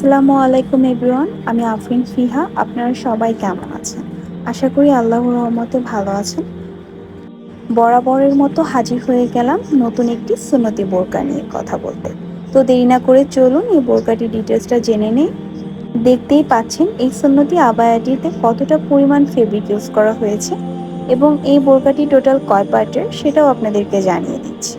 আসসালামু আলাইকুম এভরিওয়ান, আমি আফরিন ফিহা, আপনারা সবাই কেমন আছেন? আশা করি আল্লাহর রহমতে ভালো আছেন। বরাবরের মতো হাজির হয়ে গেলাম নতুন একটি সুন্নতি বোরকা নিয়ে কথা বলতে। তো দেরি না করে চলুন এই বোরকাটি ডিটেলসটা জেনে নেই। দেখতেই পাচ্ছেন এই সুন্নতি আবায়াটিতে কতটা পরিমাণ ফেব্রিক ইউজ করা হয়েছে এবং এই বোরকাটি টোটাল কয় পার্টের সেটাও আপনাদেরকে জানিয়ে দিচ্ছি।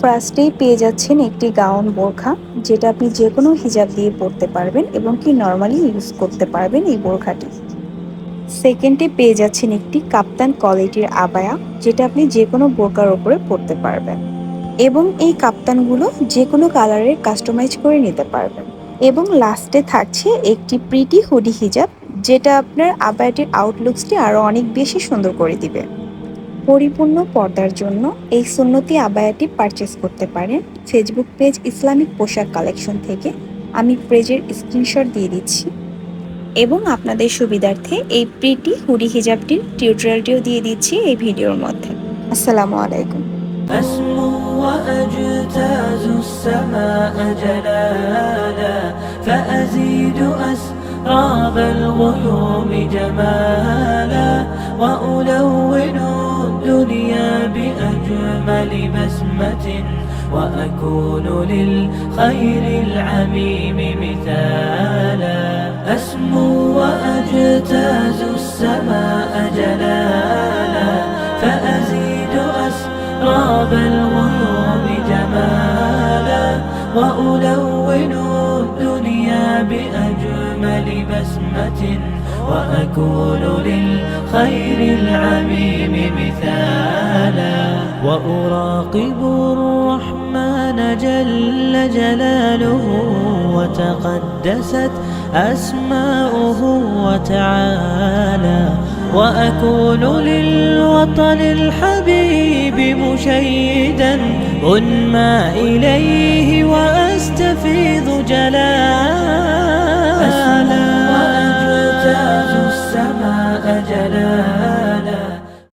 ফার্স্টেই পেয়ে যাচ্ছেন একটি গাউন বোরখা, যেটা আপনি যে কোনো হিজাব দিয়ে পরতে পারবেন এবং কি নর্মালি ইউজ করতে পারবেন এই বোরখাটি। সেকেন্ডে পেয়ে যাচ্ছেন একটি কাপ্তান কোয়ালিটির আবায়া, যেটা আপনি যে কোনো বোরকার ওপরে পরতে পারবেন এবং এই কাপ্তানগুলো যে কোনো কালারের কাস্টমাইজ করে নিতে পারবেন। এবং লাস্টে থাকছে একটি প্রিটি হুডি হিজাব, যেটা আপনার আবায়াটির আউটলুকসটি আরও অনেক বেশি সুন্দর করে দিবে। পরিপূর্ণ পর্দার জন্য এই সুন্নতি আবায়াটি পারচেস করতে পারেন ফেসবুক পেজ ইসলামিক পোশাক কালেকশন থেকে আমি পেজের স্ক্রিনশট দিয়ে দিচ্ছি এবং আপনাদের সুবিধার্থে এই প্রিটি হুডি হিজাবটির টিউটোরিয়ালটিও দিয়ে দিচ্ছি এই ভিডিওর মধ্যে আসসালামু আলাইকুম أسمو وأجتاز السماء جلالا فأزيد أسراب الغيوم جمالا وألون الدنيا بأجمل بسمة وأكون للخير العميم مثالا. أسمو وأجتاز السماء جلالا. فأزيد أسراب الغيوم جمالا. وألون الدنيا بأجمل بسمة وأكون للخير العميم مثالا. وأراقب الرحمن جل جلاله وتقدست أسماؤه وتعالى وأكون للوطن الحبيب مشيدا أنمى إليه وأستفيض جلالا. وأجتاز السماء جلالا.